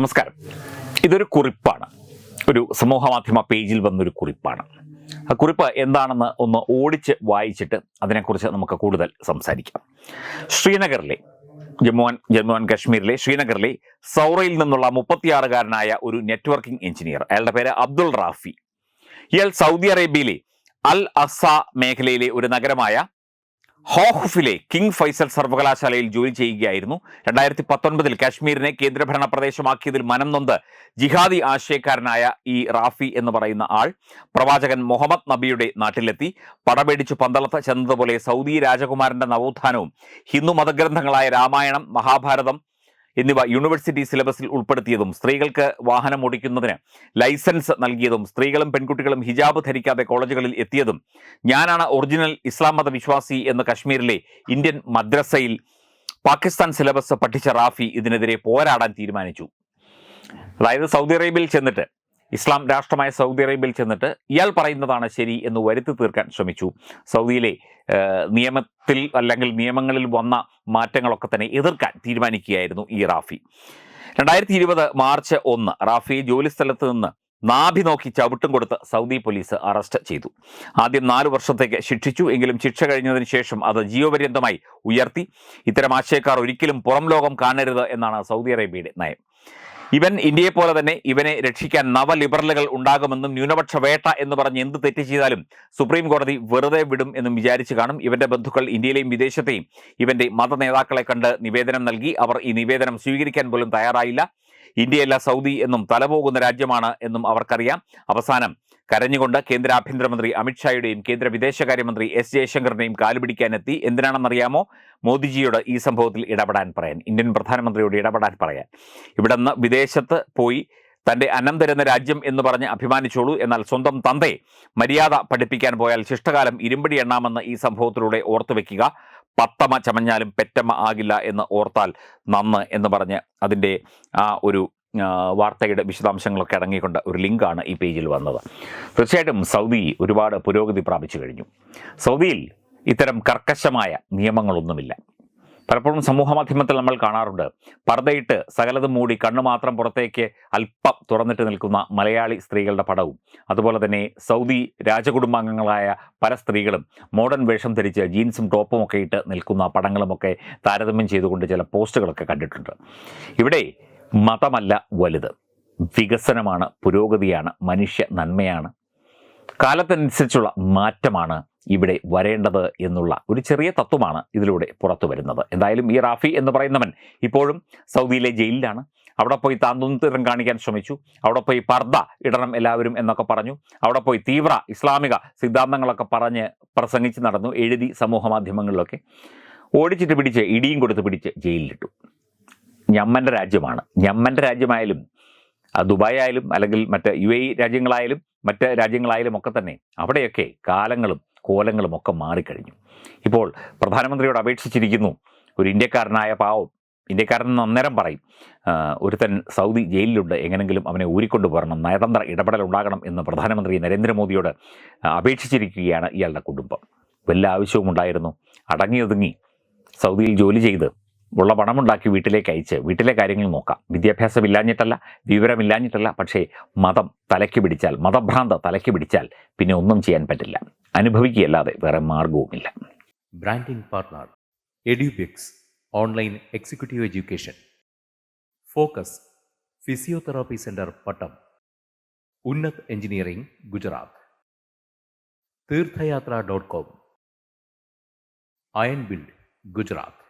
നമസ്കാരം. ഇതൊരു കുറിപ്പാണ്. ഒരു സമൂഹമാധ്യമ പേജിൽ വന്നൊരു കുറിപ്പാണ്. ആ കുറിപ്പ് എന്താണെന്ന് ഒന്ന് ഓടിച്ച് വായിച്ചിട്ട് അതിനെക്കുറിച്ച് നമുക്ക് കൂടുതൽ സംസാരിക്കാം. ശ്രീനഗറിലെ ജമ്മു ആൻഡ് ജമ്മു ആൻഡ് കാശ്മീരിലെ ശ്രീനഗറിലെ സൗറയിൽ നിന്നുള്ള മുപ്പത്തിയാറുകാരനായ ഒരു നെറ്റ്വർക്കിംഗ് എഞ്ചിനീയർ. അയാളുടെ പേര് അബ്ദുൾ റാഫി. ഇയാൾ സൗദി അറേബ്യയിലെ അൽ അസ മേഖലയിലെ ഒരു നഗരമായ ഹോഹ്ഫിലെ കിങ് ഫൈസൽ സർവകലാശാലയിൽ ജോലി ചെയ്യുകയായിരുന്നു. രണ്ടായിരത്തി പത്തൊൻപതിൽ കാശ്മീരിനെ കേന്ദ്രഭരണ പ്രദേശമാക്കിയതിൽ മനം നൊന്ത് ജിഹാദി ആശയക്കാരനായ ഈ റാഫി എന്ന് പറയുന്ന ആൾ പ്രവാചകൻ മുഹമ്മദ് നബിയുടെ നാട്ടിലെത്തി. പടപേടിച്ചു പന്തളത്ത് ചെന്നതുപോലെ സൗദി രാജകുമാരന്റെ നവോത്ഥാനവും ഹിന്ദു മതഗ്രന്ഥങ്ങളായ രാമായണം മഹാഭാരതം എന്നിവ യൂണിവേഴ്സിറ്റി സിലബസിൽ ഉൾപ്പെടുത്തിയതും സ്ത്രീകൾക്ക് വാഹനം ഓടിക്കുന്നതിന് ലൈസൻസ് നൽകിയതും സ്ത്രീകളും പെൺകുട്ടികളും ഹിജാബ് ധരിക്കാതെ കോളേജുകളിൽ എത്തിയതും ഞാനാണ് ഒറിജിനൽ ഇസ്ലാം മത വിശ്വാസി എന്ന് കശ്മീരിലെ ഇന്ത്യൻ മദ്രസയിൽ പാകിസ്ഥാൻ സിലബസ് പഠിച്ച റാഫി ഇതിനെതിരെ പോരാടാൻ തീരുമാനിച്ചു. അതായത് സൗദി അറേബ്യയിൽ ചെന്നിട്ട് ഇസ്ലാം രാഷ്ട്രമായ സൗദി അറേബ്യയിൽ ചെന്നിട്ട് ഇയാൾ പറയുന്നതാണ് ശരി എന്ന് വരുത്തി തീർക്കാൻ ശ്രമിച്ചു. സൗദിയിലെ നിയമത്തിൽ അല്ലെങ്കിൽ നിയമങ്ങളിൽ വന്ന മാറ്റങ്ങളൊക്കെ തന്നെ എതിർക്കാൻ തീരുമാനിക്കുകയായിരുന്നു ഈ റാഫി. രണ്ടായിരത്തി ഇരുപത് മാർച്ച് ഒന്ന് റാഫിയെ ജോലിസ്ഥലത്ത് നിന്ന് നാഭി നോക്കി ചവിട്ടും കൊടുത്ത് സൗദി പോലീസ് അറസ്റ്റ് ചെയ്തു. ആദ്യം നാല് വർഷത്തേക്ക് ശിക്ഷിച്ചു. എങ്കിലും ശിക്ഷ കഴിഞ്ഞതിന് ശേഷം അത് ജീവപര്യന്തമായി ഉയർത്തി. ഇത്തരം ആശയക്കാർ ഒരിക്കലും പുറം ലോകം കാണരുത് എന്നാണ് സൗദി അറേബ്യയുടെ നയം. ഇവൻ ഇന്ത്യയെ പോലെ തന്നെ ഇവനെ രക്ഷിക്കാൻ നവലിബറലുകൾ ഉണ്ടാകുമെന്നും ന്യൂനപക്ഷ വേട്ട എന്ന് പറഞ്ഞ് എന്ത് തെറ്റ് ചെയ്താലും സുപ്രീം കോടതി വെറുതെ വിടും എന്നും വിചാരിച്ചു കാണും. ഇവന്റെ ബന്ധുക്കൾ ഇന്ത്യയിലെയും വിദേശത്തെയും. ഇവന്റെ മത നേതാക്കളെ കണ്ട് നിവേദനം നൽകി. അവർ ഈ നിവേദനം സ്വീകരിക്കാൻ പോലും തയ്യാറായില്ല. ഇന്ത്യയല്ല സൗദി എന്നും തലപോകുന്ന രാജ്യമാണ് എന്നും അവർക്കറിയാം. അവസാനം കരഞ്ഞുകൊണ്ട് കേന്ദ്ര ആഭ്യന്തരമന്ത്രി അമിത്ഷായുടെയും കേന്ദ്ര വിദേശകാര്യമന്ത്രി എസ് ജയശങ്കറിനെയും കാലുപിടിക്കാനെത്തി. എന്തിനാണെന്നറിയാമോ? മോദിജിയോട് ഈ സംഭവത്തിൽ ഇടപെടാൻ പറയാൻ ഇന്ത്യൻ പ്രധാനമന്ത്രിയോട് ഇടപെടാൻ പറയാൻ. ഇവിടെ വിദേശത്ത് പോയി തന്റെ അന്നം തരുന്ന രാജ്യം എന്ന് പറഞ്ഞ് അഭിമാനിച്ചോളൂ. എന്നാൽ സ്വന്തം തന്തയെ മര്യാദ പഠിപ്പിക്കാൻ പോയാൽ ശിഷ്ടകാലം ഇരുമ്പടി എണ്ണാമെന്ന് ഈ സംഭവത്തിലൂടെ ഓർത്തുവെക്കുക പത്തമ പത്തമ്മ ചമഞ്ഞാലും പെറ്റമ്മ ആകില്ല എന്ന് ഓർത്താൽ നന്ന് എന്ന് പറഞ്ഞ് അതിന്റെ ആ ഒരു വാർത്തയുടെ വിശദാംശങ്ങളൊക്കെ അടങ്ങിക്കൊണ്ട് ഒരു ലിങ്കാണ് ഈ പേജിൽ വന്നത്. തീർച്ചയായിട്ടും സൗദി ഒരുപാട് പുരോഗതി പ്രാപിച്ചു കഴിഞ്ഞു. സൗദിയിൽ ഇത്തരം കർക്കശമായ നിയമങ്ങളൊന്നുമില്ല. പലപ്പോഴും സമൂഹ മാധ്യമത്തിൽ നമ്മൾ കാണാറുണ്ട് പർദ്ദയിട്ട് സകലതും മൂടി കണ്ണു മാത്രം പുറത്തേക്ക് അല്പം തുറന്നിട്ട് നിൽക്കുന്ന മലയാളി സ്ത്രീകളുടെ പടവും അതുപോലെ തന്നെ സൗദി രാജകുടുംബാംഗങ്ങളായ പല സ്ത്രീകളും മോഡേൺ വേഷം ധരിച്ച് ജീൻസും ടോപ്പും ഒക്കെ ഇട്ട് നിൽക്കുന്ന പടങ്ങളുമൊക്കെ താരതമ്യം ചെയ്തുകൊണ്ട് ചില പോസ്റ്റുകളൊക്കെ കണ്ടിട്ടുണ്ട്. ഇവിടെ മതമല്ല വലുത്. വികസനമാണ് പുരോഗതിയാണ് മനുഷ്യ നന്മയാണ്. കാലത്തിനനുസരിച്ചുള്ള മാറ്റമാണ് ഇവിടെ വരേണ്ടത് എന്നുള്ള ഒരു ചെറിയ തത്വമാണ് ഇതിലൂടെ പുറത്തു വരുന്നത്. എന്തായാലും ഈ റാഫി എന്ന് പറയുന്നവൻ ഇപ്പോഴും സൗദിയിലെ ജയിലിലാണ്. അവിടെ പോയി താന്തോന്നിത്തരം കാണിക്കാൻ ശ്രമിച്ചു. അവിടെ പോയി പർദ്ദ ഇടണം എല്ലാവരും എന്നൊക്കെ പറഞ്ഞു. അവിടെ പോയി തീവ്ര ഇസ്ലാമിക സിദ്ധാന്തങ്ങളൊക്കെ പറഞ്ഞ് പ്രസംഗിച്ച് നടന്നു എഴുതി സമൂഹ മാധ്യമങ്ങളിലൊക്കെ ഓടിച്ചിട്ട് പിടിച്ച് ഇടിയും കൊടുത്ത് പിടിച്ച് ജയിലിലിട്ടു. ഞമ്മന്റെ രാജ്യമാണ്. ഞമ്മന്റെ രാജ്യമായാലും ദുബായ് ആയാലും അല്ലെങ്കിൽ മറ്റ് യു എ രാജ്യങ്ങളായാലും മറ്റ് രാജ്യങ്ങളായാലും ഒക്കെ തന്നെ അവിടെയൊക്കെ കാലങ്ങളും കോലങ്ങളും ഒക്കെ മാറിക്കഴിഞ്ഞു. ഇപ്പോൾ പ്രധാനമന്ത്രിയോട് അപേക്ഷിച്ചിരിക്കുന്നു ഒരു ഇന്ത്യക്കാരനായ പാവം ഇന്ത്യക്കാരൻ അന്നേരം പറയും ഒരുത്തൻ സൗദി ജയിലിലുണ്ട് എങ്ങനെങ്കിലും അവനെ ഊരിക്കൊണ്ടു പോരണം നയതന്ത്ര ഇടപെടൽ ഉണ്ടാകണം എന്ന് പ്രധാനമന്ത്രി നരേന്ദ്രമോദിയോട് അപേക്ഷിച്ചിരിക്കുകയാണ് ഇയാളുടെ കുടുംബം. വല്ല ആവശ്യവും ഉണ്ടായിരുന്നു? അടങ്ങിയൊതുങ്ങി സൗദിയിൽ ജോലി ചെയ്ത് ഉള്ള പണമുണ്ടാക്കി വീട്ടിലേക്ക് അയച്ച് വീട്ടിലെ കാര്യങ്ങൾ നോക്കാം. വിദ്യാഭ്യാസം ഇല്ലാഞ്ഞിട്ടല്ല വിവരമില്ലാഞ്ഞിട്ടല്ല പക്ഷേ മതം തലയ്ക്ക് പിടിച്ചാൽ മതഭ്രാന്ത തലയ്ക്ക് പിടിച്ചാൽ പിന്നെ ഒന്നും ചെയ്യാൻ പറ്റില്ല. അനുഭവിക്കുകയല്ലാതെ വേറെ മാർഗവുമില്ല branding partner Edubix online executive education focus physiotherapy centre Pattam Unnath engineering Gujarat Theerthayathra dot com iron build Physiotherapy